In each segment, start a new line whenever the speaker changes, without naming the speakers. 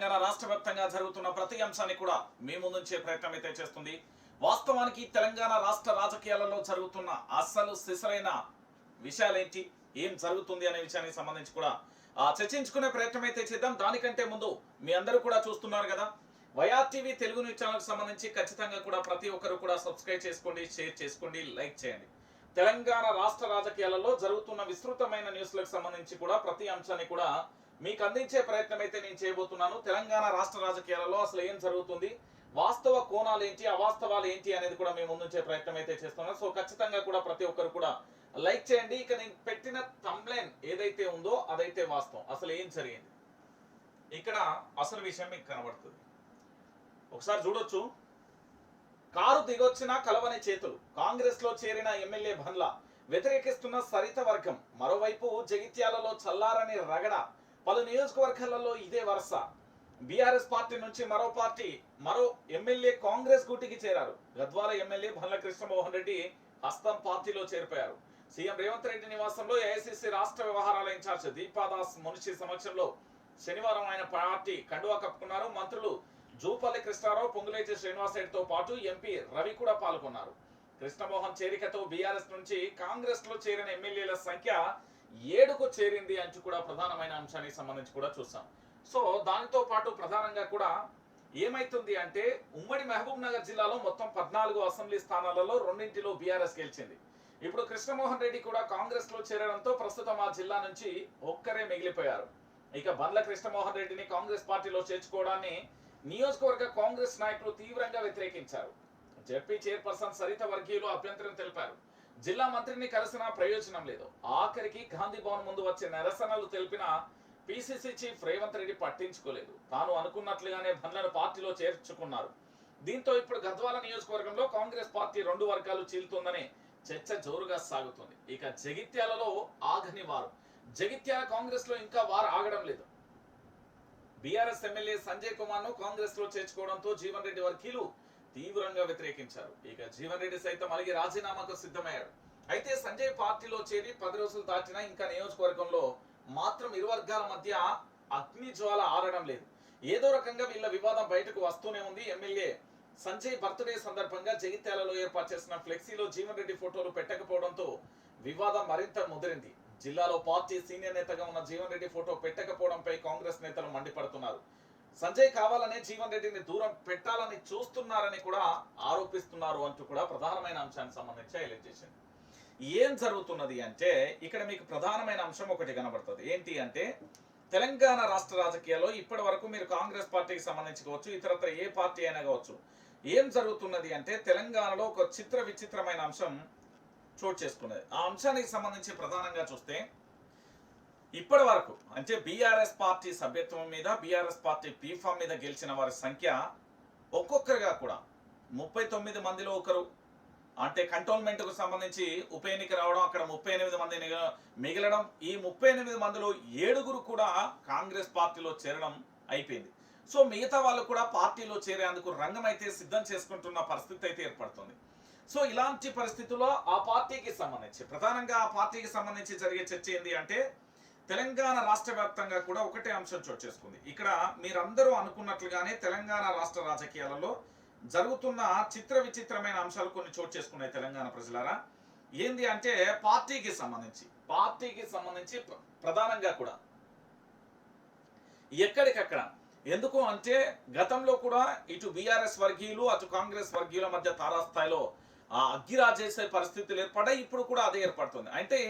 తెలంగాణ రాష్ట్ర వ్యాప్తంగా జరుగుతున్న ప్రతి అంశాన్ని కూడా మీ ముందుంచే ప్రయత్నం అయితే చేస్తుంది. వాస్తవానికి తెలంగాణ రాష్ట్ర రాజకీయాలలో జరుగుతున్న అసలు సిసరైన విషయాలేంటి? ఏం జరుగుతుంది అనే విషయానికి సంబంధించి కూడా ఆ, చర్చించుకునే ప్రయత్నం అయితే చేద్దాం. దానికంటే ముందు మీ అందరూ కూడా చూస్తున్నారు కదా YR TV Telugu news channel సంబంధించి ఖచ్చితంగా కూడా ప్రతి ఒక్కరు కూడా సబ్స్క్రైబ్ చేసుకోండి షేర్ చేసుకోండి లైక్ చేయండి. తెలంగాణ రాష్ట్ర రాజకీయాలలో జరుగుతున్న విస్తృతమైన న్యూస్లకు సంబంధించి కూడా ప్రతి అంశాన్ని కూడా మీకు అందించే ప్రయత్నం అయితే నేను చేయబోతున్నాను. తెలంగాణ రాష్ట్ర రాజకీయాలలో అసలు ఏం జరుగుతుంది? వాస్తవ కోణాలు ఏంటి? అవాస్తవాలు ఏంటి అనేది కూడా మేము ముందుంచే ప్రయత్నం అయితే చేస్తున్నాం. సో ఖచ్చితంగా కూడా ప్రతి ఒక్కరు కూడా లైక్ చేయండి. ఇక నేను పెట్టిన కంప్లైన్ ఏదైతే ఉందో అదైతే వాస్తవం. అసలు ఏం జరిగింది? ఇక్కడ అసలు విషయం మీకు కనబడుతుంది. ఒకసారి చూడొచ్చు. కారు దిగొచ్చిన కలవని చేతులు. కాంగ్రెస్లో చేరిన ఎమ్మెల్యే బండ్ల వ్యతిరేకిస్తున్న సరిత వర్గం. మరోవైపు జగిత్యాలలో చల్లారని రగడ. పలు నియోజకవర్గాలలో ఇదే వరుస. బీఆర్ఎస్ పార్టీ నుంచి మరో పార్టీ మరో ఎమ్మెల్యే కాంగ్రెస్ గుటికి చేరారు. గద్వాల ఎమ్మెల్యే బండ్ల కృష్ణమోహన్ రెడ్డి హస్తం పార్టీలో చేరిపోయారు. సీఎం రేవంత్ రెడ్డి నివాసంలో ఏఐసిసి రాష్ట్ర వ్యవహారాల ఇన్ఛార్జ్ దీపాదాస్ మునిషి సమక్షంలో శనివారం ఆయన పార్టీ కండువా కప్పుకున్నారు. మంత్రులు జూపల్లి కృష్ణారావు పొంగులేటి శ్రీనివాసరెడ్డితో పాటు ఎంపీ రవి కూడా పాల్గొన్నారు. కృష్ణమోహన్ చేరికతో బీఆర్ఎస్ నుంచి కాంగ్రెస్లో చేరిన ఎమ్మెల్యేల సంఖ్య ఏడుకు చేరింది అని కూడా ప్రధానమైన అంశానికి సంబంధించి కూడా చూస్తాం. సో దానితో పాటు ప్రధానంగా కూడా ఏమైతుంది అంటే ఉమ్మడి మహబూబ్ నగర్ జిల్లాలో మొత్తం పద్నాలుగు అసెంబ్లీ స్థానాలలో రెండింటిలో బీఆర్ఎస్ గెలిచింది. ఇప్పుడు కృష్ణమోహన్ రెడ్డి కూడా కాంగ్రెస్లో చేరడంతో ప్రస్తుతం ఆ జిల్లా నుంచి ఒక్కరే మిగిలిపోయారు. ఇక బండ్ల కృష్ణమోహన్ రెడ్డిని కాంగ్రెస్ పార్టీలో చేర్చుకోవడాన్ని నియోజకవర్గ కాంగ్రెస్ నాయకులు తీవ్రంగా వ్యతిరేకించారు. జెడ్పీ చైర్పర్సన్ సరిత వర్గీయులు అభ్యంతరం తెలిపారు. జిల్లా మంత్రిని కలిసిన ప్రయోజనం లేదు. ఆఖరికి గాంధీ భవన్ ముందు వచ్చే నిరసనలు తెలిపిన పిసిసి చీఫ్ రేవంత్ రెడ్డి పట్టించుకోలేదు. తాను అనుకున్నట్లుగానే బండ్లను పార్టీలో చేర్చుకున్నారు. దీంతో ఇప్పుడు గద్వాల నియోజకవర్గంలో కాంగ్రెస్ పార్టీ రెండు వర్గాలు చీలుతుందని చర్చ జోరుగా సాగుతుంది. ఇక జగిత్యాలలో ఆగని వారు. జగిత్యాల కాంగ్రెస్లో ఇంకా వారు ఆగడం లేదు. బీఆర్ఎస్ ఎమ్మెల్యే సంజయ్ కుమార్ను కాంగ్రెస్లో చేర్చుకోవడంతో జీవన్ రెడ్డి వర్గీయులు తీవ్రంగా వ్యతిరేకించారు. ఇక జీవన్ రెడ్డి సైతం అలాగే రాజీనామాకు సిద్ధమయ్యాడు అయితే సంజయ్ పార్టీలో చేరి పది రోజులు దాటినా ఇంకా నియోజకవర్గంలో మాత్రం ఇరు వర్గాల మధ్య అగ్ని జ్వాల ఆరడం లేదు. ఏదో రకంగా వీళ్ళ వివాదం బయటకు వస్తూనే ఉంది. ఎమ్మెల్యే సంజయ్ బర్త్డే సందర్భంగా జగిత్యాలలో ఏర్పాటు చేసిన ఫ్లెక్సీలో జీవన్ రెడ్డి ఫోటోలు పెట్టకపోవడంతో వివాదం మరింత ముదిరింది. జిల్లాలో పార్టీ సీనియర్ నేతగా ఉన్న జీవన్ రెడ్డి ఫోటో పెట్టకపోవడంపై కాంగ్రెస్ నేతలు మండిపడుతున్నారు. సంజయ్ కావాలనే జీవన్ రెడ్డిని దూరం పెట్టాలని చూస్తున్నారని కూడా ఆరోపిస్తున్నారు అంటూ కూడా ప్రధానమైన అంశానికి సంబంధించి హైలైట్ చేసింది. ఏం జరుగుతున్నది అంటే ఇక్కడ మీకు ప్రధానమైన అంశం ఒకటి కనబడుతుంది. ఏంటి అంటే తెలంగాణ రాష్ట్ర రాజకీయాల్లో ఇప్పటి వరకు మీరు కాంగ్రెస్ పార్టీకి సంబంధించి కావచ్చు ఇతరత్ర ఏ పార్టీ అయినా కావచ్చు ఏం జరుగుతున్నది అంటే తెలంగాణలో ఒక చిత్ర విచిత్రమైన అంశం చోటు చేసుకున్నది. ఆ అంశానికి సంబంధించి ప్రధానంగా చూస్తే ఇప్పటి వరకు అంటే బీఆర్ఎస్ పార్టీ సభ్యత్వం మీద బీఆర్ఎస్ పార్టీ పీఫామ్ మీద గెలిచిన వారి సంఖ్య ఒక్కొక్కరిగా కూడా ముప్పై తొమ్మిది మందిలో ఒకరు. అంటే కంటోన్మెంట్కు సంబంధించి ఉప ఎన్నిక రావడం అక్కడ ముప్పై ఎనిమిది మంది మిగలడం ఈ ముప్పై ఎనిమిది మందిలో ఏడుగురు కూడా కాంగ్రెస్ పార్టీలో చేరడం అయిపోయింది. సో మిగతా వాళ్ళు కూడా పార్టీలో చేరేందుకు రంగం అయితే సిద్ధం చేసుకుంటున్న పరిస్థితి అయితే ఏర్పడుతుంది. సో ఇలాంటి పరిస్థితుల్లో ఆ పార్టీకి సంబంధించి ప్రధానంగా ఆ పార్టీకి సంబంధించి జరిగే చర్చ ఏంటి అంటే తెలంగాణ రాష్ట్ర వ్యాప్తంగా కూడా ఒకటే అంశం చోటు చేసుకుంది. ఇక్కడ మీరందరూ అనుకున్నట్లుగానే తెలంగాణ రాష్ట్ర రాజకీయాలలో జరుగుతున్న చిత్ర విచిత్రమైన అంశాలు కొన్ని చోటు చేసుకున్నాయి తెలంగాణ ప్రజలారా. ఏంది అంటే పార్టీకి సంబంధించి పార్టీకి సంబంధించి ప్రధానంగా కూడా ఎక్కడికక్కడ ఎందుకు అంటే గతంలో కూడా ఇటు బీఆర్ఎస్ వర్గీయులు అటు కాంగ్రెస్ వర్గీయుల మధ్య తారాస్థాయిలో ఆ అగ్గిరాజేసే పరిస్థితులు ఏర్పడ్డాయి ఇప్పుడు కూడా అదే ఏర్పడుతుంది. అంటే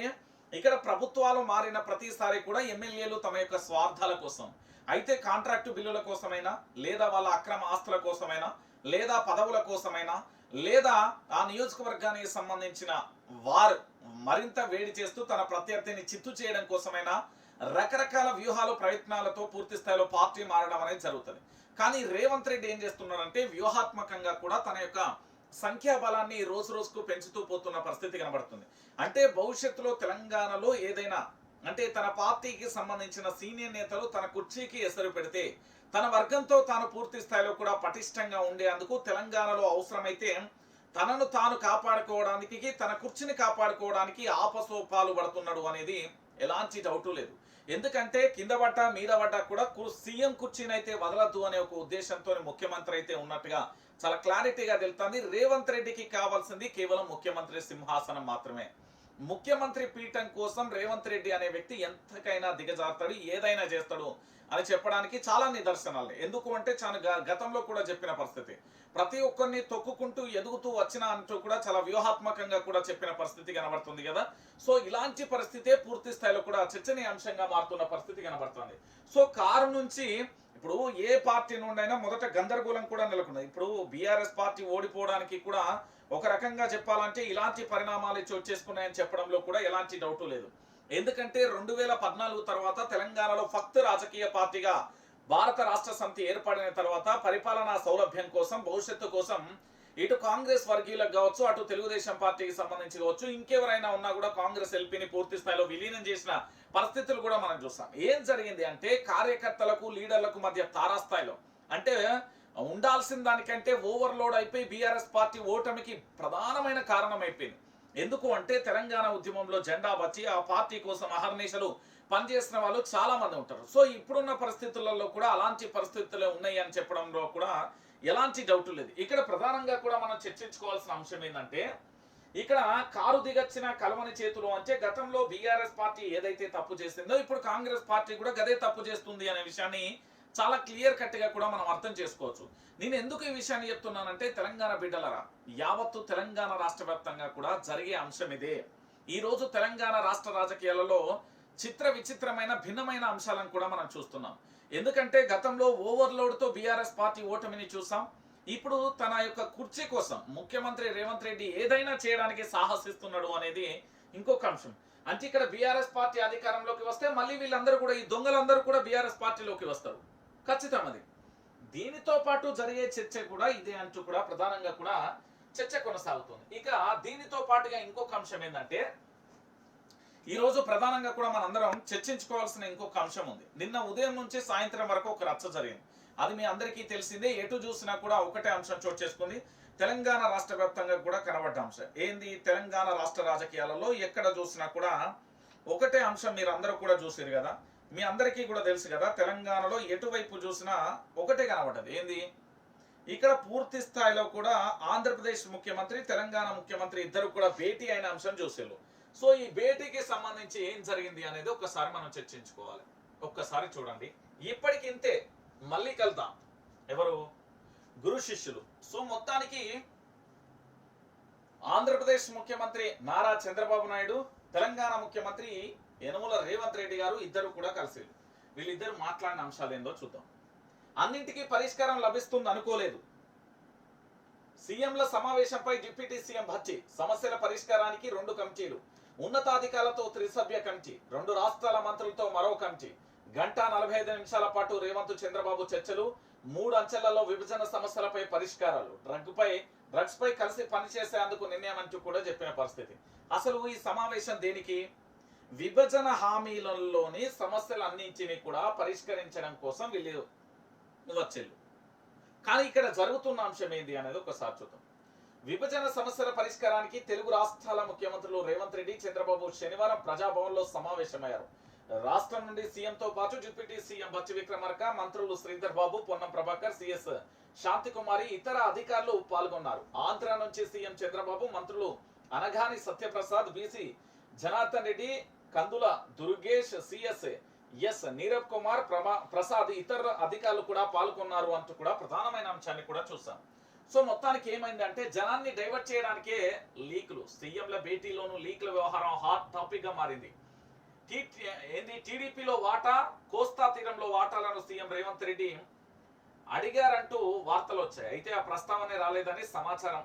ఇక్కడ ప్రభుత్వాలు మారిన ప్రతిసారి కూడా ఎమ్మెల్యేలు తమ యొక్క స్వార్థాల కోసం అయితే కాంట్రాక్టు బిల్లుల కోసమైనా లేదా వాళ్ళ అక్రమ ఆస్తుల కోసమైనా లేదా పదవుల కోసమైనా లేదా ఆ నియోజకవర్గానికి సంబంధించిన వారు మరింత వేడి చేస్తూ తన ప్రత్యర్థిని చిత్తు చేయడం కోసమైనా రకరకాల వ్యూహాలు ప్రయత్నాలతో పూర్తి స్థాయిలో పార్టీ మారడం అనేది జరుగుతుంది. కానీ రేవంత్ రెడ్డి ఏం చేస్తున్నాడంటే వ్యూహాత్మకంగా కూడా తన యొక్క సంఖ్యాబలాన్ని రోజు రోజుకు పెంచుతూ పోతున్న పరిస్థితి కనబడుతుంది. అంటే భవిష్యత్తులో తెలంగాణలో ఏదైనా అంటే తన పార్టీకి సంబంధించిన సీనియర్ నేతలు తన కుర్చీకి ఎసరు పెడితే తన వర్గంతో తాను పూర్తి స్థాయిలో కూడా పటిష్టంగా ఉండేందుకు తెలంగాణలో అవసరమైతే తనను తాను కాపాడుకోవడానికి తన కుర్చీని కాపాడుకోవడానికి ఆపసోపాలు పడుతున్నాడు అనేది ఎలాంటి డౌటు లేదు. ఎందుకంటే కింద పడ్డ మీద పడ్డ కూడా కు- సీఎం కుర్చీని అయితే వదలద్దు అనే ఒక ఉద్దేశంతో ముఖ్యమంత్రి అయితే ఉన్నట్టుగా చాలా క్లారిటీగా తెలుస్తుంది రేవంత్ రెడ్డికి కావాల్సింది కేవలం ముఖ్యమంత్రి సింహాసనం మాత్రమే. ముఖ్యమంత్రి పీఠం కోసం రేవంత్ రెడ్డి అనే వ్యక్తి ఎంతకైనా దిగజారుతాడు ఏదైనా చేస్తాడు అని చెప్పడానికి చాలా నిదర్శనాలు. ఎందుకు అంటే చాలా గతంలో కూడా చెప్పిన పరిస్థితి. ప్రతి ఒక్కరిని తొక్కుకుంటూ ఎదుగుతూ వచ్చిన అంటూ కూడా చాలా వ్యూహాత్మకంగా కూడా చెప్పిన పరిస్థితి కనబడుతుంది కదా. సో ఇలాంటి పరిస్థితే పూర్తి స్థాయిలో కూడా చర్చనీయాంశంగా మారుతున్న పరిస్థితి కనబడుతుంది. సో కారు నుంచి ఇప్పుడు ఏ పార్టీ నుండైనా మొదట గందరగోళం కూడా నెలకొన్నది. ఇప్పుడు బీఆర్ఎస్ పార్టీ ఓడిపోవడానికి కూడా ఒక రకంగా చెప్పాలంటే ఇలాంటి పరిణామాలు చోటు చేసుకున్నాయని చెప్పడంలో కూడా ఎలాంటి డౌట్ లేదు. ఎందుకంటే రెండు వేల పద్నాలుగు తర్వాత తెలంగాణలో ఫక్త్ రాజకీయ పార్టీగా భారత రాష్ట్ర సమితి ఏర్పడిన తర్వాత పరిపాలనా సౌలభ్యం కోసం భవిష్యత్తు కోసం ఇటు కాంగ్రెస్ వర్గీయులకు కావచ్చు అటు తెలుగుదేశం పార్టీకి సంబంధించి కావచ్చు ఇంకెవరైనా ఉన్నా కూడా కాంగ్రెస్ ఎల్పీని పూర్తి స్థాయిలో విలీనం చేసిన పరిస్థితులు కూడా మనం చూస్తాం. ఏం జరిగింది అంటే కార్యకర్తలకు లీడర్లకు మధ్య తారాస్థాయిలో అంటే ఉండాల్సిన దానికంటే ఓవర్లోడ్ అయిపోయి బీఆర్ఎస్ పార్టీ ఓటమికి ప్రధానమైన కారణం అయిపోయింది. ఎందుకు అంటే తెలంగాణ ఉద్యమంలో జెండా వచ్చి ఆ పార్టీ కోసం అహర్నిశలు పనిచేసిన వాళ్ళు చాలా మంది ఉంటారు. సో ఇప్పుడున్న పరిస్థితులలో కూడా అలాంటి పరిస్థితులు ఉన్నాయి అని చెప్పడంలో కూడా ఎలాంటి డౌట్ లేదు. ఇక్కడ ప్రధానంగా కూడా మనం చర్చించుకోవాల్సిన అంశం ఏంటంటే ఇక్కడ కారు దిగచ్చిన కలవని చేతులు అంటే గతంలో బీఆర్ఎస్ పార్టీ ఏదైతే తప్పు చేసిందో ఇప్పుడు కాంగ్రెస్ పార్టీ కూడా గదే తప్పు చేస్తుంది అనే విషయాన్ని చాలా క్లియర్ కట్గా కూడా మనం అర్థం చేసుకోవచ్చు. నేను ఎందుకు ఈ విషయాన్ని చెప్తున్నానంటే తెలంగాణ బిడ్డలరా యావత్తు తెలంగాణ రాష్ట్ర వ్యాప్తంగా కూడా జరిగే అంశం ఇదే. ఈ రోజు తెలంగాణ రాష్ట్ర రాజకీయాలలో చిత్ర విచిత్రమైన భిన్నమైన అంశాలను కూడా మనం చూస్తున్నాం. ఎందుకంటే గతంలో ఓవర్లోడ్తో బీఆర్ఎస్ పార్టీ ఓటమిని చూసాం. ఇప్పుడు తన యొక్క కుర్చీ కోసం ముఖ్యమంత్రి రేవంత్ రెడ్డి ఏదైనా చేయడానికి సాహసిస్తున్నాడు అనేది ఇంకొక అంశం. అంటే ఇక్కడ బీఆర్ఎస్ పార్టీ అధికారంలోకి వస్తే మళ్ళీ వీళ్ళందరూ కూడా ఈ దొంగలందరూ కూడా బీఆర్ఎస్ పార్టీలోకి వస్తారు. ఖచ్చితం అది. దీనితో పాటు జరిగే చర్చ కూడా ఇదే అంటూ కూడా ప్రధానంగా కూడా చర్చ కొనసాగుతుంది. ఇక దీనితో పాటుగా ఇంకొక అంశం ఏంటంటే ఈ రోజు ప్రధానంగా కూడా మనందరం చర్చించుకోవాల్సిన ఇంకొక అంశం ఉంది. నిన్న ఉదయం నుంచి సాయంత్రం వరకు ఒక రచ్చ జరిగింది. అది మీ అందరికీ తెలిసిందే. ఎటు చూసినా కూడా ఒకటే అంశం చోటు చేసుకుంది. తెలంగాణ రాష్ట్ర వ్యాప్తంగా కూడా కనబడ్డ అంశం. ఏంది తెలంగాణ రాష్ట్ర రాజకీయాలలో ఎక్కడ చూసినా కూడా ఒకటే అంశం మీరు అందరూ కూడా చూసారు కదా. మీ అందరికీ కూడా తెలుసు కదా తెలంగాణలో ఎటువైపు చూసినా ఒకటే కనబడ్డది. ఏంది? ఇక్కడ పూర్తి స్థాయిలో కూడా ఆంధ్రప్రదేశ్ ముఖ్యమంత్రి తెలంగాణ ముఖ్యమంత్రి ఇద్దరు కూడా భేటీ అయిన అంశం చూసారు సో ఈ భేటీకి సంబంధించి ఏం జరిగింది అనేది ఒక్కసారి మనం చర్చించుకోవాలి. ఒక్కసారి చూడండి. ఇప్పటికింతే మళ్ళీ కలుద్దాం ఎవరు? గురు శిష్యులు. సో మొత్తానికి ఆంధ్రప్రదేశ్ ముఖ్యమంత్రి నారా చంద్రబాబు నాయుడు తెలంగాణ ముఖ్యమంత్రి యనమల రేవంత్ రెడ్డి గారు ఇద్దరు కూడా కలిసి వీళ్ళిద్దరు మాట్లాడిన అంశాలు ఏందో చూద్దాం. అన్నింటికీ పరిష్కారం లభిస్తుంది అనుకోలేదు. సీఎంల సమావేశంపై డిప్యూటీ సీఎం భచ్చి సమస్యల పరిష్కారానికి రెండు కమిటీలు ఉన్నతాధికారులతో త్రిసభ్య కమిటీ రెండు రాష్ట్రాల మంత్రులతో మరో కమిటీ గంట నలభై ఐదు నిమిషాల పాటు రేవంత్ చంద్రబాబు చర్చలు. మూడు అంచెలలో విభజన సమస్యలపై పరిష్కారాలు. డ్రగ్ పై డ్రగ్స్ పై కలిసి పనిచేసేందుకు నిర్ణయం అంటూ కూడా చెప్పిన పరిస్థితి. అసలు ఈ సమావేశం దేనికి? విభజన హామీలలోని సమస్యలన్నింటినీ కూడా పరిష్కరించడం కోసం వీళ్ళు వచ్చేళ్ళు. కానీ ఇక్కడ జరుగుతున్న అంశం ఏంటి అనేది ఒకసారి చూద్దాం. విభజన సమస్యల పరిష్కారానికి తెలుగు రాష్ట్రాల ముఖ్యమంత్రులు రేవంత్ రెడ్డి చంద్రబాబు శనివారం ప్రజాభవన్లో సమావేశమయ్యారు. రాష్ట్రం నుండి సీఎంతో పాటు డిప్యూటీ సీఎం బచ్చి విక్రమార్క మంత్రులు శ్రీధర్ బాబు పొన్నం ప్రభాకర్ సిఎస్ శాంతికుమారి ఇతర అధికారులు పాల్గొన్నారు. ఆంధ్ర నుంచి సీఎం చంద్రబాబు మంత్రులు Anagani Satyaprasad BC Janardhan Reddy Kandula Durgesh CS S Nirav Kumar Prasad ఇతర అధికారులు కూడా పాల్గొన్నారు అంటూ కూడా ప్రధానమైన అంశాన్ని కూడా చూసాం సో మొత్తానికి ఏమైందంటే జనాన్ని డైవర్ట్ చేయడానికే లీకులు సీఎంల భేటీలోనూ లీకుల వ్యవహారం హాట్ టాపిక్గా మారింది. ఏంది టీడీపీలో వాటా కోస్తా తీరంలో వాటాలను సీఎం రేవంత్ రెడ్డి అడిగారంటూ వార్తలు వచ్చాయి. అయితే ఆ ప్రస్తావనే రాలేదని సమాచారం.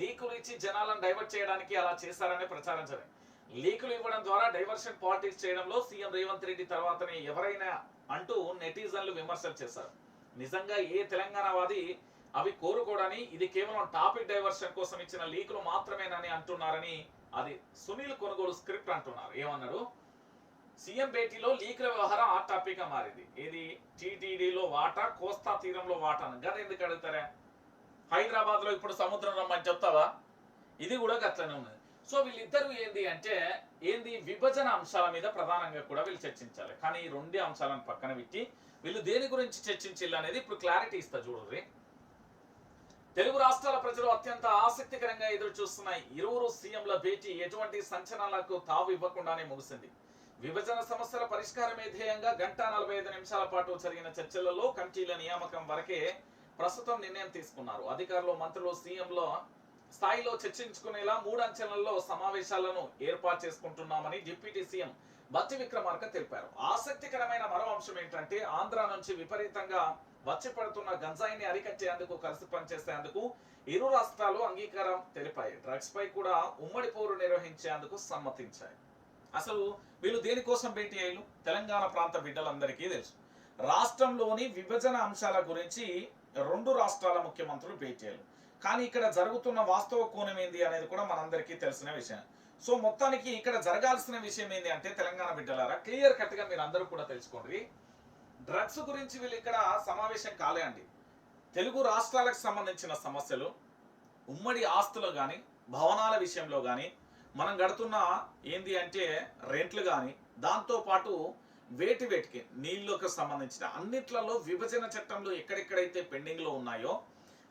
లీకులు ఇచ్చి జనాలను డైవర్ట్ చేయడానికి అలా చేశారనే ప్రచారం జరిగింది. లీకులు ఇవ్వడం ద్వారా డైవర్షన్ పాలిటిక్స్ చేయడంలో సీఎం రేవంత్ రెడ్డి తర్వాతనే ఎవరైనా అంటూ నెటిజన్లు విమర్శలు చేశారు. నిజంగా ఏ తెలంగాణ వాది అవి కోరుకోడని ఇది కేవలం టాపిక్ డైవర్షన్ కోసం ఇచ్చిన లీకులు మాత్రమేనని అంటున్నారని అది సునీల్ కొనుగోలు స్క్రిప్ట్ అంటున్నారు. ఏమన్నారు సీఎం భేటీలో లీకుల వ్యవహారం ఆ టాపిక్గా మారింది. ఇది టీటీడీలో వాటా కోస్తా తీరంలో వాటా గత ఎందుకు అడుగుతారా? హైదరాబాద్లో ఇప్పుడు సముద్రం రమ్మని చెప్తావా? ఇది కూడా గట్లనే ఉన్నది. సో వీళ్ళిద్దరూ ఏంది అంటే ఏంది? విభజన అంశాల మీద ప్రధానంగా కూడా వీళ్ళు చర్చించాలి. కానీ ఈ రెండు అంశాలను పక్కన పెట్టి వీళ్ళు దేని గురించి చర్చించాలి అనేది ఇప్పుడు క్లారిటీ ఇస్తా చూడండి తెలుగు రాష్ట్రాల ప్రజలు అత్యంత ఆసక్తికరంగా ఎదురు చూస్తున్న ఇరువురు సీఎంల భేటీ ఎటువంటి సంచలనాలకు తావు ఇవ్వకుండానే ముగిసింది. విభజన సమస్యల పరిష్కారమే ధ్యేయంగా గంట నలభై ఐదు నిమిషాల పాటు జరిగిన చర్చలలో కమిటీల నియామకం వరకే ప్రస్తుతం నిర్ణయం తీసుకున్నారు. అధికారులు మంత్రులు సీఎంలో స్థాయిలో చర్చించుకునేలా మూడు అంచెలలో సమావేశాలను ఏర్పాటు చేసుకుంటున్నామని డిప్యూటీ సీఎం బత్తి విక్రమార్క తెలిపారు. ఆసక్తికరమైన మరో అంశం ఏంటంటే ఆంధ్ర నుంచి విపరీతంగా వచ్చి పడుతున్న గంజాయిని అరికట్టేందుకు కలిసి పనిచేసేందుకు ఇరు రాష్ట్రాలు అంగీకారం తెలిపాయి. డ్రగ్స్ పై కూడా ఉమ్మడి పోరు నిర్వహించేందుకు సమ్మతించాయి. అసలు వీళ్ళు దేనికోసం భేటీ అయ్యారు? తెలంగాణ ప్రాంత బిడ్డలందరికీ తెలుసు. రాష్ట్రంలోని విభజన అంశాల గురించి రెండు రాష్ట్రాల ముఖ్యమంత్రులు భేటీ అయ్యారు. కానీ ఇక్కడ జరుగుతున్న వాస్తవ కోణం ఏంది అనేది కూడా మనందరికీ తెలిసిన విషయం. సో మొత్తానికి ఇక్కడ జరగాల్సిన విషయం ఏంది అంటే తెలంగాణ బిడ్డలారా క్లియర్ కట్గా మీరు అందరూ కూడా తెలుసుకోండి. డ్రగ్స్ గురించి వీళ్ళు ఇక్కడ సమావేశం కాలే అండి. తెలుగు రాష్ట్రాలకు సంబంధించిన సమస్యలు ఉమ్మడి ఆస్తులు కానీ భవనాల విషయంలో కానీ మనం గడుతున్న ఏంది అంటే రెంట్లు కానీ దాంతో పాటు వేటి వేటికి నీళ్ళకు సంబంధించిన అన్నిట్లలో విభజన చట్టంలో ఎక్కడెక్కడైతే పెండింగ్లో ఉన్నాయో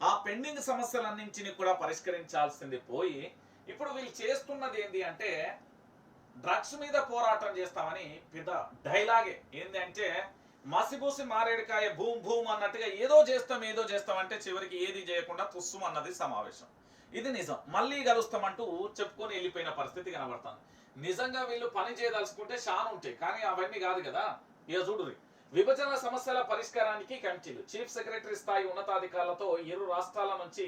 ఆ పెండింగ్ సమస్యలన్నింటినీ కూడా పరిష్కరించాల్సింది పోయి ఇప్పుడు వీళ్ళు చేస్తున్నది ఏంది అంటే డ్రగ్స్ మీద పోరాటం చేస్తామని పెద్ద డైలాగే. ఏంది అంటే మసిబూసి మారేడుకాయ భూమ్ భూమ్ అన్నట్టుగా ఏదో చేస్తాం ఏదో చేస్తాం అంటే చివరికి ఏది చేయకుండా తుస్సుం అన్నది సమావేశం. ఇది నిజం. మళ్ళీ కలుస్తామంటూ చెప్పుకొని వెళ్ళిపోయిన పరిస్థితి కనబడుతుంది. నిజంగా వీళ్ళు పని చేయదలుచుకుంటే షాన్ ఉంటాయి. కానీ అవన్నీ కాదు కదా. ఇక చూడురి విభజన సమస్యల పరిష్కారానికి కమిటీలు చీఫ్ సెక్రటరీ స్థాయి ఉన్నతాధికారులతో ఇరు రాష్ట్రాల నుంచి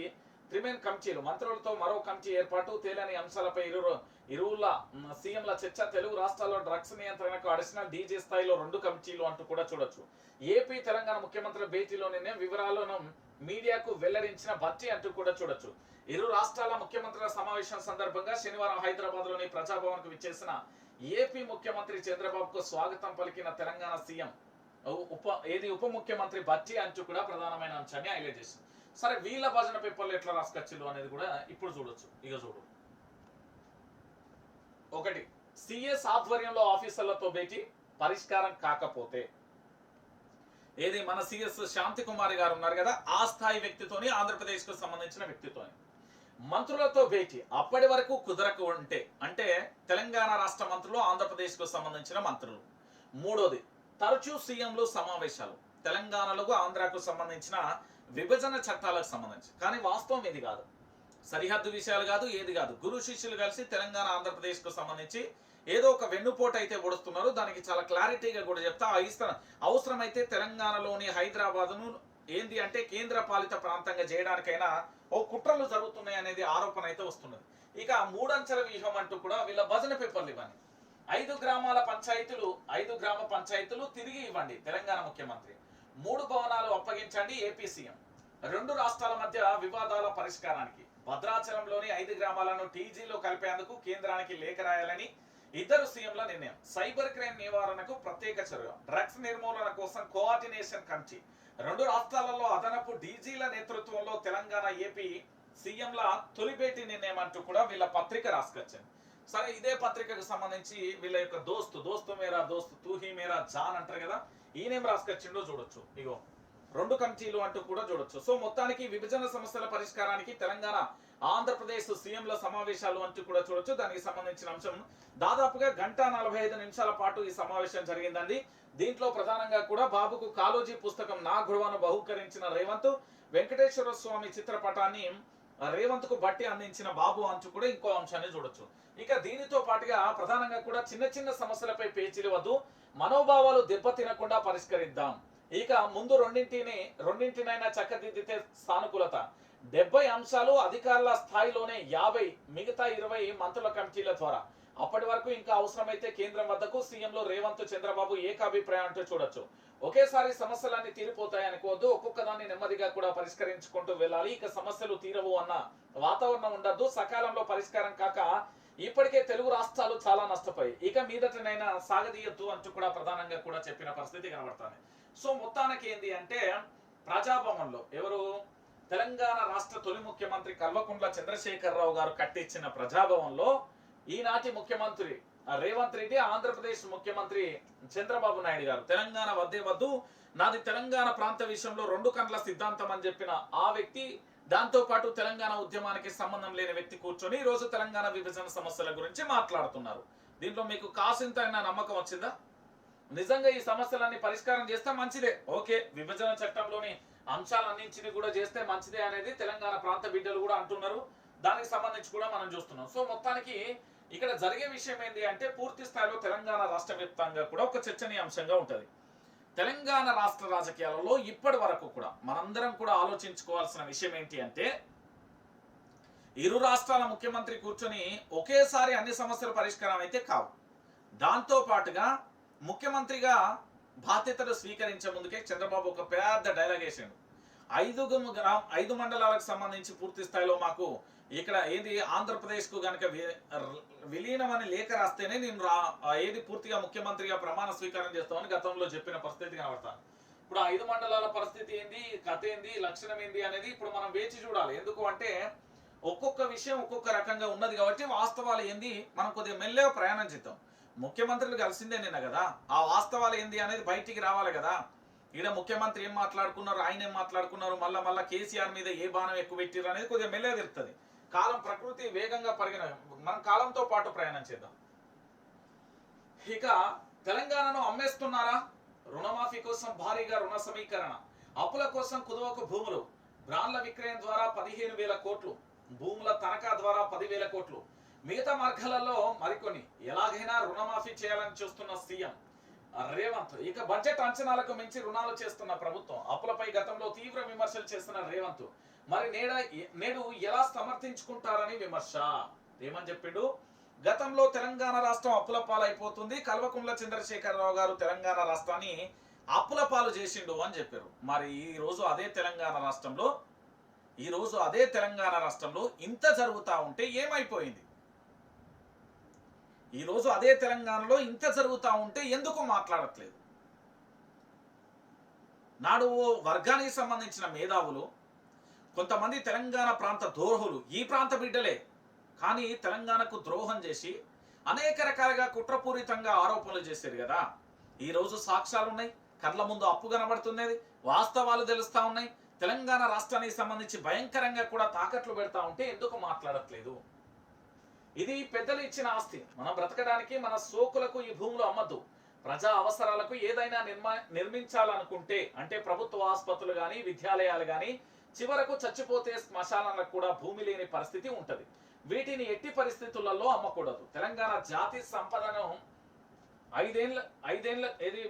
త్రిమేన్ కమిటీలు మంత్రులతో మరో కమిటీ ఏర్పాటు. తేలని అంశాలపై ఇరు ఇరువుల సీఎంల చర్చ. తెలుగు రాష్ట్రాల్లో డ్రగ్స్ నియంత్రణకు అడిషనల్ డీజీ స్థాయిలో రెండు కమిటీలు అంటూ కూడా చూడొచ్చు. ఏపీ తెలంగాణ ముఖ్యమంత్రి భేటీలోనే వివరాలను మీడియాకు వెల్లడించిన భర్తీ అంటూ కూడా చూడొచ్చు. ఇరు రాష్ట్రాల ముఖ్యమంత్రుల సమావేశం సందర్భంగా శనివారం హైదరాబాద్లోని ప్రజాభవన్కు విచ్చేసిన ఏపీ ముఖ్యమంత్రి చంద్రబాబుకు స్వాగతం పలికిన తెలంగాణ సీఎం ఉప ఏది ఉప ముఖ్యమంత్రి భర్తీ అంటూ కూడా ప్రధానమైన అంశాన్ని హైలైట్ చేసింది. సరే వీళ్ళ భజన పేపర్లు ఎట్లా రాసుకొచ్చిల్లు అనేది కూడా ఇప్పుడు చూడొచ్చు. ఇక చూడు. ఒకటి సిఎస్ ఆధ్వర్యంలో ఆఫీసర్లతో భేటీ పరిష్కారం కాకపోతే. ఏది? మన సిఎస్ శాంతి కుమారి గారు ఉన్నారు కదా ఆ స్థాయి వ్యక్తితోని ఆంధ్రప్రదేశ్కు సంబంధించిన వ్యక్తితోని. మంత్రులతో భేటీ అప్పటి వరకు కుదరకు ఉంటే. అంటే తెలంగాణ రాష్ట్ర మంత్రులు ఆంధ్రప్రదేశ్కు సంబంధించిన మంత్రులు. మూడోది తరచూ సీఎంలు సమావేశాలు. తెలంగాణలకు ఆంధ్రాకు సంబంధించిన విభజన చట్టాలకు సంబంధించి. కానీ వాస్తవం ఇది కాదు. సరిహద్దు విషయాలు కాదు ఏది కాదు. గురు శిష్యులు కలిసి తెలంగాణ ఆంధ్రప్రదేశ్కు సంబంధించి ఏదో ఒక వెన్నుపోటు అయితే పొడుస్తున్నారు దానికి చాలా క్లారిటీగా కూడా చెప్తా అవసరం అవసరమైతే తెలంగాణలోని హైదరాబాద్ను ఏంది అంటే కేంద్ర పాలిత ప్రాంతంగా చేయడానికైనా ఓ కుట్రలు జరుగుతున్నాయి అనేది ఆరోపణ అయితే వస్తున్నది. ఇక మూడంచెల వ్యూహం అంటూ కూడా వీళ్ళ భజన పేపర్లు ఇవ్వండి. ఐదు గ్రామాల పంచాయతీలు ఐదు గ్రామ పంచాయతీలు తిరిగి ఇవ్వండి తెలంగాణ ముఖ్యమంత్రి. మూడు భవనాలు అప్పగించండి ఏపీ సీఎం. రెండు రాష్ట్రాల మధ్య వివాదాల పరిష్కారానికి భద్రాచలంలోని ఐదు గ్రామాలను టీజీలో కలిపేందుకు కేంద్రానికి లేఖ రాయాలని ఇద్దరు సీఎంల నిర్ణయం. సైబర్ క్రైమ్ నివారణకు ప్రత్యేక చర్య. డ్రగ్స్ నిర్మూలన కోసం కోఆర్డినేషన్ కమిటీ. రెండు రాష్ట్రాలలో అదనపు డీజీల నేతృత్వంలో తెలంగాణ ఏపీ సీఎంల తొలిపేటి నిర్ణయం అంటూ కూడా వీళ్ళ పత్రిక రాసుకొచ్చింది. సరే ఇదే పత్రికకు సంబంధించి వీళ్ళ యొక్క దోస్తు దోస్తు మేరా దోస్తు తూహి మేరా జాన్ అంటారు కదా ఈయనేం రాసుకొచ్చిండో చూడొచ్చు. ఇగో. రెండు కమిటీలు అంటూ కూడా చూడొచ్చు. సో మొత్తానికి విభజన సమస్యల పరిష్కారానికి తెలంగాణ ఆంధ్రప్రదేశ్ సీఎంల సమావేశాలు అంటూ కూడా చూడొచ్చు. దానికి సంబంధించిన అంశం దాదాపుగా గంట నలభై ఐదు నిమిషాల పాటు ఈ సమావేశం జరిగిందండి. దీంట్లో ప్రధానంగా కూడా బాబుకు కాలోజీ పుస్తకం నా గృహను బహుకరించిన రేవంత్ వెంకటేశ్వర స్వామి చిత్రపటాన్ని రేవంత్కు బట్టి అందించిన బాబు అంచు కూడా ఇంకో అంశాన్ని చూడొచ్చు. ఇక దీనితో పాటుగా ప్రధానంగా కూడా చిన్న చిన్న సమస్యలపై పేచీలు వద్దు మనోభావాలు దెబ్బతినకుండా పరిష్కరిద్దాం. ఇక ముందు రెండింటిని రెండింటినైనా చక్కదిద్దితే సానుకూలత. డెబ్బై అంశాలు అధికారుల స్థాయిలోనే యాభై మిగతా ఇరవై మంత్రుల కమిటీల ద్వారా. అప్పటి వరకు ఇంకా అవసరమైతే కేంద్రం వద్దకు సీఎంలో రేవంత్ చంద్రబాబు ఏకాభిప్రాయం అంటూ చూడొచ్చు. ఒకేసారి సమస్యలన్నీ తీరిపోతాయి అనుకోవద్దు. ఒక్కొక్క దాన్ని నెమ్మదిగా కూడా పరిష్కరించుకుంటూ వెళ్ళాలి. ఇక సమస్యలు తీరవు అన్న వాతావరణం ఉండద్దు. సకాలంలో పరిష్కారం కాక ఇప్పటికే తెలుగు రాష్ట్రాలు చాలా నష్టపోయాయి. ఇక మీదటనైనా సాగదీయద్దు అంటూ కూడా ప్రధానంగా కూడా చెప్పిన పరిస్థితి కనబడుతుంది. సో మొత్తానికి ఏంది అంటే ప్రజాభవన్లో ఎవరు? తెలంగాణ రాష్ట్ర తొలి ముఖ్యమంత్రి కల్వకుంట్ల చంద్రశేఖరరావు గారు కట్టించిన ప్రజాభవన్లో ఈనాటి ముఖ్యమంత్రి రేవంత్ రెడ్డి ఆంధ్రప్రదేశ్ ముఖ్యమంత్రి చంద్రబాబు నాయుడు గారు. తెలంగాణ వద్దే వద్దు నాది తెలంగాణ ప్రాంత విషయంలో రెండు కండ్ల సిద్ధాంతం అని చెప్పిన ఆ వ్యక్తి దాంతో పాటు తెలంగాణ ఉద్యమానికి సంబంధం లేని వ్యక్తి కూర్చొని ఈ రోజు తెలంగాణ విభజన సమస్యల గురించి మాట్లాడుతున్నారు. దీంట్లో మీకు కాసింత నమ్మకం వచ్చిందా? నిజంగా ఈ సమస్యలన్నీ పరిష్కారం చేస్తే మంచిదే. ఓకే విభజన చట్టంలోని అంశాలన్నింటినీ కూడా చేస్తే మంచిదే అనేది తెలంగాణ ప్రాంత బిడ్డలు కూడా అంటున్నారు. దానికి సంబంధించి కూడా మనం చూస్తున్నాం. సో మొత్తానికి ఇక్కడ జరిగే విషయం ఏంటి అంటే పూర్తి స్థాయిలో తెలంగాణ రాష్ట్ర వ్యాప్తంగా కూడా ఒక చర్చనీయాంశంగా ఉంటుంది. తెలంగాణ రాష్ట్ర రాజకీయాలలో ఇప్పటి వరకు కూడా మనందరం కూడా ఆలోచించుకోవాల్సిన విషయం ఏంటి అంటే ఇరు రాష్ట్రాల ముఖ్యమంత్రి కూర్చొని ఒకేసారి అన్ని సమస్యల పరిష్కారం అయితే కావు. దాంతో పాటుగా ముఖ్యమంత్రిగా బాధ్యతలు స్వీకరించే ముందుకే చంద్రబాబు ఒక పెద్ద డైలాగ్ వేసాడు. ఐదు గ్రామ ఐదు మండలాలకు సంబంధించి పూర్తి స్థాయిలో మాకు ఇక్కడ ఏది ఆంధ్రప్రదేశ్కు గనక విలీనం అని లేఖ రాస్తేనే నేను రా ఏది పూర్తిగా ముఖ్యమంత్రిగా ప్రమాణ స్వీకారం చేస్తామని గతంలో చెప్పిన పరిస్థితి కనబడతాను ఇప్పుడు ఐదు మండలాల పరిస్థితి ఏంది కథ ఏంది లక్షణం ఏంది అనేది ఇప్పుడు మనం వేచి చూడాలి. ఎందుకు అంటే ఒక్కొక్క విషయం ఒక్కొక్క రకంగా ఉన్నది కాబట్టి వాస్తవాలు ఏంది మనం కొద్దిగా మెల్లగా ప్రయాణం చేద్దాం. ముఖ్యమంత్రులు కలిసిందే నిన్న కదా? ఆ వాస్తవాలు ఏంది అనేది బయటికి రావాలి కదా? ఈడ ముఖ్యమంత్రి ఏం మాట్లాడుకున్నారు ఆయన ఏం మాట్లాడుకున్నారు మళ్ళా మళ్ళీ కేసీఆర్ మీద ఏ బాణం ఎక్కువ పెట్టారు అనేది కొద్దిగా మెల్లగా తెలుస్తుంది కాలం ప్రకృతి వేగంగా పరిగణ మనం కాలంతో పాటు ప్రయాణం చేద్దాం. ఇక తెలంగాణను అమ్మేస్తున్నారా? రుణమాఫీ కోసం భారీగా రుణ సమీకరణ. అప్పుల కోసం కుదువకు భూములు. బ్రాండ్ల విక్రయం ద్వారా పదిహేను వేల కోట్లు. భూముల తనఖా ద్వారా పదివేల కోట్లు. మిగతా మార్గాలలో మరికొన్ని. ఎలాగైనా రుణమాఫీ చేయాలని చూస్తున్న సీఎం రేవంత్. ఇక బడ్జెట్ అంచనాలకు మించి రుణాలు చేస్తున్న ప్రభుత్వం. అప్పులపై గతంలో తీవ్ర విమర్శలు చేస్తున్న రేవంత్. మరి నేడ నేడు ఎలా సమర్థించుకుంటారని విమర్శ? ఏమని చెప్పిండు గతంలో తెలంగాణ రాష్ట్రం అప్పుల పాలైపోతుంది. కల్వకుంట్ల చంద్రశేఖరరావు గారు తెలంగాణ రాష్ట్రాన్ని అప్పుల పాలు చేసిండు అని చెప్పారు. మరి ఈ రోజు అదే తెలంగాణ రాష్ట్రంలో ఈ రోజు అదే తెలంగాణ రాష్ట్రంలో ఇంత జరుగుతా ఉంటే ఏమైపోయింది? ఈ రోజు అదే తెలంగాణలో ఇంత జరుగుతూ ఉంటే ఎందుకు మాట్లాడట్లేదు? నాడు ఓ వర్గానికి సంబంధించిన మేధావులు కొంతమంది తెలంగాణ ప్రాంత దోర్హులు ఈ ప్రాంత బిడ్డలే కానీ తెలంగాణకు ద్రోహం చేసి అనేక రకాలుగా కుట్రపూరితంగా ఆరోపణలు చేశారు కదా. ఈరోజు సాక్ష్యాలు ఉన్నాయి కళ్ళ ముందు అప్పు కనబడుతున్నది వాస్తవాలు తెలుస్తూ ఉన్నాయి. తెలంగాణ రాష్ట్రానికి సంబంధించి భయంకరంగా కూడా తాకట్లు పెడతా ఉంటే ఎందుకు మాట్లాడట్లేదు? ఇది పెద్దలు ఇచ్చిన ఆస్తి. మనం బ్రతకడానికి మన సోకులకు ఈ భూములు అమ్మద్దు. ప్రజా అవసరాలకు ఏదైనా నిర్మా నిర్మించాలనుకుంటే అంటే ప్రభుత్వ ఆసుపత్రులు కానీ విద్యాలయాలు కానీ చివరకు చచ్చిపోతే శ్మశానాలకు కూడా భూమి లేని పరిస్థితి ఉంటుంది. వీటిని ఎట్టి పరిస్థితులలో అమ్మకూడదు. తెలంగాణ జాతి సంపదను ఐదేళ్ళ ఐదేళ్ళ ఏది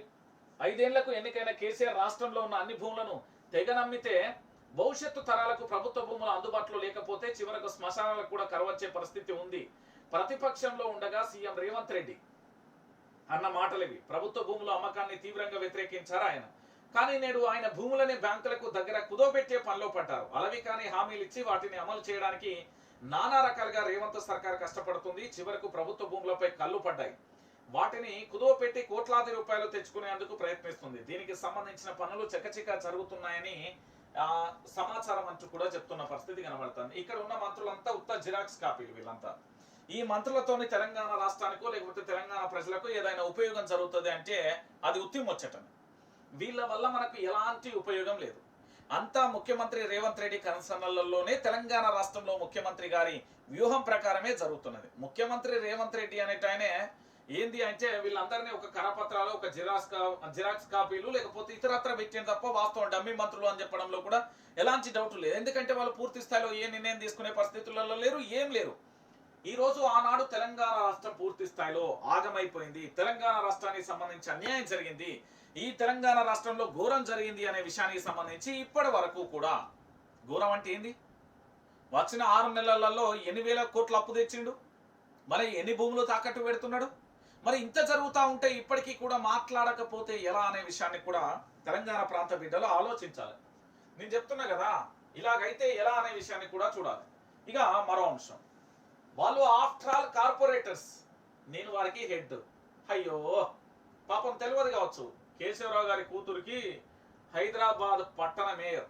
ఐదేళ్ళకు ఎన్నికైన కేసీఆర్ రాష్ట్రంలో ఉన్న అన్ని భూములను తెగ నమ్మితే భవిష్యత్తు తరాలకు ప్రభుత్వ భూములు అందుబాటులో లేకపోతే చివరకు శ్మశానాలకు కూడా కరవచ్చే పరిస్థితి ఉంది. ప్రతిపక్షంలో ఉండగా సీఎం రేవంత్ రెడ్డి అన్న మాటలు ఇవి ప్రభుత్వ భూముల అమ్మకాన్ని తీవ్రంగా వ్యతిరేకించారు ఆయన. కానీ నేడు ఆయన భూములని బ్యాంకులకు దగ్గర కుదోబెట్టే పనిలో పడ్డారు. అలవి కానీ హామీలు ఇచ్చి వాటిని అమలు చేయడానికి నానా రకాలుగా రేవంత్ సర్కార్ కష్టపడుతుంది. చివరకు ప్రభుత్వ భూములపై కళ్ళు పడ్డాయి. వాటిని కుదోపెట్టి కోట్లాది రూపాయలు తెచ్చుకునేందుకు ప్రయత్నిస్తుంది. దీనికి సంబంధించిన పనులు చకచక జరుగుతున్నాయని సమాచారం అంటూ కూడా చెప్తున్న పరిస్థితి కనబడుతుంది. ఇక్కడ ఉన్న మంత్రులంతా ఉత్త జిరాక్స్ కాపీలు వీళ్ళంతా. ఈ మంత్రులతోని తెలంగాణ రాష్ట్రానికో లేకపోతే తెలంగాణ ప్రజలకు ఏదైనా ఉపయోగం జరుగుతుంది అంటే అది ఉత్తి ముచ్చటం వీళ్ళ వల్ల మనకు ఎలాంటి ఉపయోగం లేదు. అంతా ముఖ్యమంత్రి రేవంత్ రెడ్డి కన్సర్నలలోనే తెలంగాణ రాష్ట్రంలో ముఖ్యమంత్రి గారి వ్యూహం ప్రకారమే జరుగుతున్నది. ముఖ్యమంత్రి రేవంత్ రెడ్డి అనేటాయనే ఏంది అంటే వీళ్ళందరినీ ఒక కరపత్రాలు ఒక జిరాక్స్ జిరాక్స్ కాపీలు లేకపోతే ఇతరత్ర పెట్టిన తప్ప వాస్తవం డమ్మి మంత్రులు అని చెప్పడంలో కూడా ఎలాంటి డౌట్ లేదు. ఎందుకంటే వాళ్ళు పూర్తి స్థాయిలో ఏ నిర్ణయం తీసుకునే పరిస్థితులలో లేరు ఏం లేరు. ఈ రోజు ఆనాడు తెలంగాణ రాష్ట్రం పూర్తి స్థాయిలో ఆగమైపోయింది. తెలంగాణ రాష్ట్రానికి సంబంధించి అన్యాయం జరిగింది. ఈ తెలంగాణ రాష్ట్రంలో ఘోరం జరిగింది అనే విషయానికి సంబంధించి ఇప్పటి వరకు కూడా ఘోరం అంటే ఏంది? వచ్చిన ఆరు నెలలలో ఎన్ని వేల కోట్లు అప్పు తెచ్చిండు? మరి ఎన్ని భూములు తాకట్టు పెడుతున్నాడు? మరి ఇంత జరుగుతూ ఉంటే ఇప్పటికీ కూడా మాట్లాడకపోతే ఎలా అనే విషయాన్ని కూడా తెలంగాణ ప్రాంత బిడ్డలు ఆలోచించాలి. నేను చెప్తున్నా కదా ఇలాగైతే ఎలా అనే విషయాన్ని కూడా చూడాలి. ఇక మరో అంశం. వాళ్ళు ఆఫ్టర్ ఆల్ కార్పొరేటర్స్ నేను వారికి హెడ్ అయ్యో పాపం తెలియదు కావచ్చు. కేశవరావు గారి కూతురికి హైదరాబాద్ పట్టణ మేయర్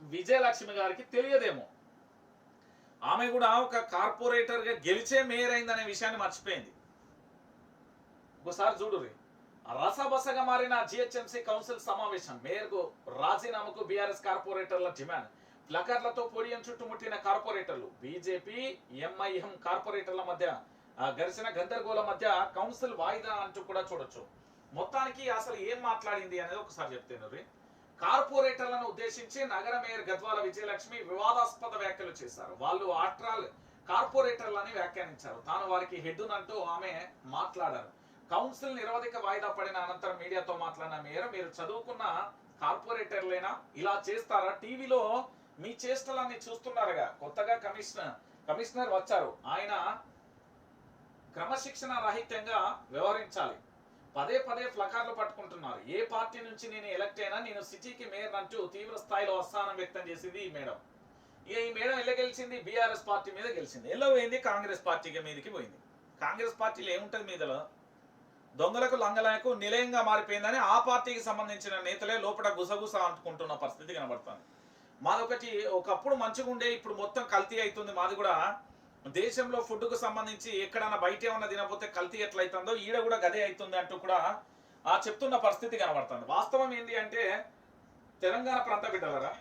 విజయలక్ష్మి గారికి తెలియదేమో. ఆమె కూడా ఒక కార్పొరేటర్గా గెలిచే మేయర్ అయిందనే విషయాన్ని మర్చిపోయింది. ఒకసారి చూడు రసబసగా మారిన జిహెచ్ఎంసీ కౌన్సిల్ సమావేశం మేయర్కు రాజీనామాకు బీఆర్ఎస్ కార్పొరేటర్ల డిమాండ్ ప్లకర్లతో పోడియం చుట్టుముట్టిన కార్పొరేటర్లు బీజేపీ ఎంఐఎం కార్పొరేటర్ల మధ్య గరిసిన గందరగోళ మధ్య కౌన్సిల్ వాయిదా అంటూ కూడా చూడొచ్చు. మొత్తానికి అసలు ఏం మాట్లాడింది అనేది ఒకసారి చెప్తాను కార్పొరేటర్లను ఉద్దేశించి నగర మేయర్ గద్వాల విజయలక్ష్మి వివాదాస్పద వ్యాఖ్యలు చేశారు. వాళ్ళు ఆట్రాల్ కార్పొరేటర్లని వ్యాఖ్యానించారు. తాను వారికి హెడ్ అంటూ ఆమె మాట్లాడారు. కౌన్సిల్ నిరవధిక వాయిదా పడిన అనంతరం మీడియాతో మాట్లాడిన మేర మీరు చదువుకున్న కార్పొరేటర్లేనా ఇలా చేస్తారా? టీవీలో మీ చేష్టలన్నీ చూస్తున్నారుగా. కొత్తగా కమిషనర్ కమిషనర్ వచ్చారు. ఆయన క్రమశిక్షణ రహితంగా వ్యవహరించాలి. పదే పదే ఫ్లకార్లు పట్టుకుంటున్నారు. ఏ పార్టీ నుంచి నేను ఎలక్ట్ అయినా నేను సిటీకి మేయర్ అంటూ తీవ్ర స్థాయిలో అస్థానం వ్యక్తం చేసింది ఈ మేడం. ఇక ఈ మేడం ఎలా గెలిచింది? బీఆర్ఎస్ పార్టీ మీద గెలిచింది. ఎలా పోయింది? కాంగ్రెస్ పార్టీకి మీదకి పోయింది. కాంగ్రెస్ పార్టీలో ఏముంటుంది మీదలో? దొంగలకు లంగలకు నిలయంగా మారిపోయిందని ఆ పార్టీకి సంబంధించిన నేతలే లోపల గుసగుస అంటుకుంటున్న పరిస్థితి కనబడుతుంది. మాదొకటి ఒకప్పుడు మంచిగా ఉండే ఇప్పుడు మొత్తం కల్తీ అవుతుంది మాది కూడా దేశంలో ఫుడ్కు సంబంధించి ఎక్కడన్నా బయట ఏమన్నా తినకపోతే కల్తీ ఎట్లయితుందో ఈడ కూడా గదే అవుతుంది అంటూ కూడా ఆ చెప్తున్న పరిస్థితి కనబడుతుంది. వాస్తవం ఏంటి అంటే తెలంగాణ ప్రాంత బిడ్డలరా?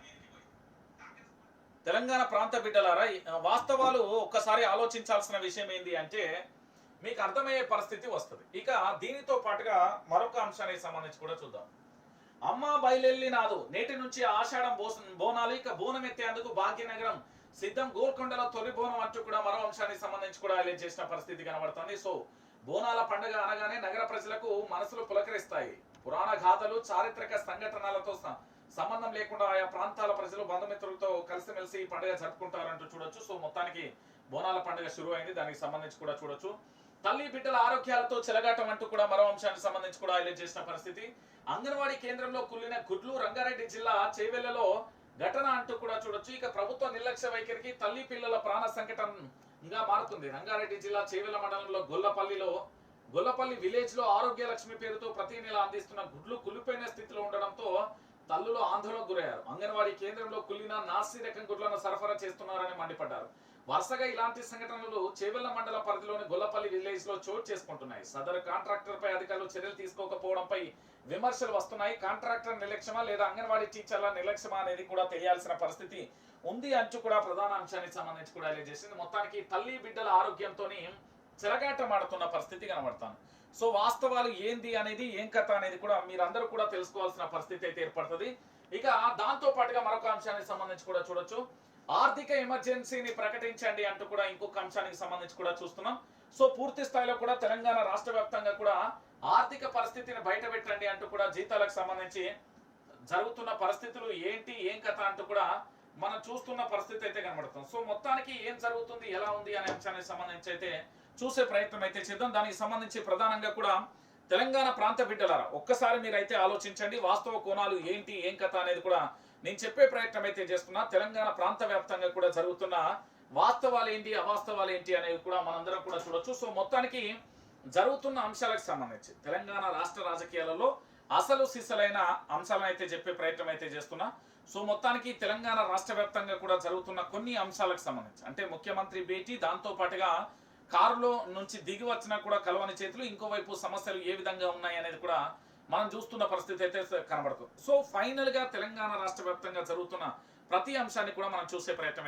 తెలంగాణ ప్రాంత బిడ్డలారా? వాస్తవాలు ఒక్కసారి ఆలోచించాల్సిన విషయం ఏంటి అంటే మీకు అర్థమయ్యే పరిస్థితి వస్తుంది. ఇక దీనితో పాటుగా మరొక అంశానికి సంబంధించి కూడా చూద్దాం. అమ్మ బయలెల్లి నాదు నేటి నుంచి ఆషాఢం బోస బోనాలు ఇక బోనం ఎత్తేందుకు భాగ్యనగరం సిద్ధం గోల్కొండలో తొలి బోనం అంటూ కూడా మరో అంశానికి సంబంధించి కూడా హైలైట్ చేసిన పరిస్థితి కనబడుతుంది. సో బోనాల పండుగ అనగానే నగర ప్రజలకు మనసులు పులకరిస్తాయి. పురాణ గాథలు చారిత్రక సంఘటనలతో సంబంధం లేకుండా ఆయా ప్రాంతాల ప్రజలు బంధుమిత్రులతో కలిసిమెలిసి ఈ పండుగ జరుపుకుంటారంటూ చూడొచ్చు. సో మొత్తానికి బోనాల పండుగ శురువైంది. అయింది దానికి సంబంధించి కూడా చూడొచ్చు. తల్లి బిడ్డల ఆరోగ్యాలతో చెలగాటం అంటూ కూడా మరో అంశానికి సంబంధించి కూడా హైలైట్ చేసిన పరిస్థితి. అంగన్వాడీ కేంద్రంలో కుల్లిన గుడ్లు రంగారెడ్డి జిల్లా చేవెళ్ళలో ఘటన అంటూ కూడా చూడొచ్చు. ఇక ప్రభుత్వ నిర్లక్ష్య వైఖరికి తల్లి పిల్లల ప్రాణ సంకటంగా మారుతుంది. రంగారెడ్డి జిల్లా చేవెళ్ళ మండలంలో గొల్లపల్లిలో గొల్లపల్లి విలేజ్లో ఆరోగ్య లక్ష్మి పేరుతో ప్రతి నెల అందిస్తున్న గుడ్లు కుళ్ళిపోయిన స్థితిలో ఉండడంతో తల్లులు ఆందోళనకు గురయ్యారు. అంగన్వాడీ కేంద్రంలో కుల్లిన నాసి రకం గుడ్లను సరఫరా చేస్తున్నారని మండిపడ్డారు. వరుసగా ఇలాంటి సంఘటనలు చేవెళ్ళ మండల పరిధిలోని గొల్లపల్లి విలేజ్లో చోటు చేసుకుంటున్నాయి. సదరు కాంట్రాక్టర్ పై అధికారులు చర్యలు తీసుకోకపోవడంపై విమర్శలు వస్తున్నాయి. కాంట్రాక్టర్ నిర్లక్ష్యమా లేదా అంగన్వాడీ టీచర్ల నిర్లక్ష్యమా అనేది కూడా తెలియాల్సిన పరిస్థితి ఉంది అంచు కూడా ప్రధాన అంశానికి సంబంధించి కూడా చేసింది మొత్తానికి తల్లి బిడ్డల ఆరోగ్యంతో చెలగాటమాడుతున్న పరిస్థితి కనబడతాను సో వాస్తవాలు ఏంది అనేది ఏం కథ అనేది కూడా మీరందరూ కూడా తెలుసుకోవాల్సిన పరిస్థితి అయితే ఏర్పడుతుంది. ఇక దాంతో పాటుగా మరొక అంశానికి సంబంధించి కూడా చూడొచ్చు. ఆర్థిక ఎమర్జెన్సీని ప్రకటించండి అంటూ కూడా ఇంకొక అంశానికి సంబంధించి కూడా చూస్తున్నాం. సో పూర్తి స్థాయిలో కూడా తెలంగాణ రాష్ట్ర వ్యాప్తంగా కూడా ఆర్థిక పరిస్థితిని బయట పెట్టండి అంటూ కూడా జీతాలకు సంబంధించి జరుగుతున్న పరిస్థితులు ఏంటి ఏం కథ అంటూ కూడా మనం చూస్తున్న పరిస్థితి అయితే కనబడుతుంది. సో మొత్తానికి ఏం జరుగుతుంది ఎలా ఉంది అనే అంశానికి సంబంధించి అయితే చూసే ప్రయత్నం అయితే చేద్దాం. దానికి సంబంధించి ప్రధానంగా కూడా తెలంగాణ ప్రాంత బిడ్డలారా ఒక్కసారి మీరైతే ఆలోచించండి వాస్తవ కోణాలు ఏంటి ఏం కథ అనేది కూడా నేను చెప్పే ప్రయత్నం అయితే చేస్తున్నా. తెలంగాణ ప్రాంత వ్యాప్తంగా కూడా జరుగుతున్న వాస్తవాలు ఏంటి అవాస్తవాలు ఏంటి అనేవి కూడా మనందరం కూడా చూడొచ్చు. సో మొత్తానికి జరుగుతున్న అంశాలకు సంబంధించి తెలంగాణ రాష్ట్ర రాజకీయాలలో అసలు సిసలైన అంశాలను అయితే చెప్పే ప్రయత్నం అయితే చేస్తున్నా. సో మొత్తానికి తెలంగాణ రాష్ట్ర వ్యాప్తంగా కూడా జరుగుతున్న కొన్ని అంశాలకు సంబంధించి అంటే ముఖ్యమంత్రి భేటీ దాంతో పాటుగా కారులో నుంచి దిగి వచ్చినా కూడా కలవని చేతులు ఇంకోవైపు సమస్యలు ఏ విధంగా ఉన్నాయి అనేది కూడా మనం చూస్తున్న పరిస్థితి అయితే కనబడుతుంది సో ఫైనల్గా తెలంగాణ రాష్ట్ర వ్యాప్తంగా జరుగుతున్న ప్రతి అంశాన్ని కూడా మనం చూసే ప్రయత్నం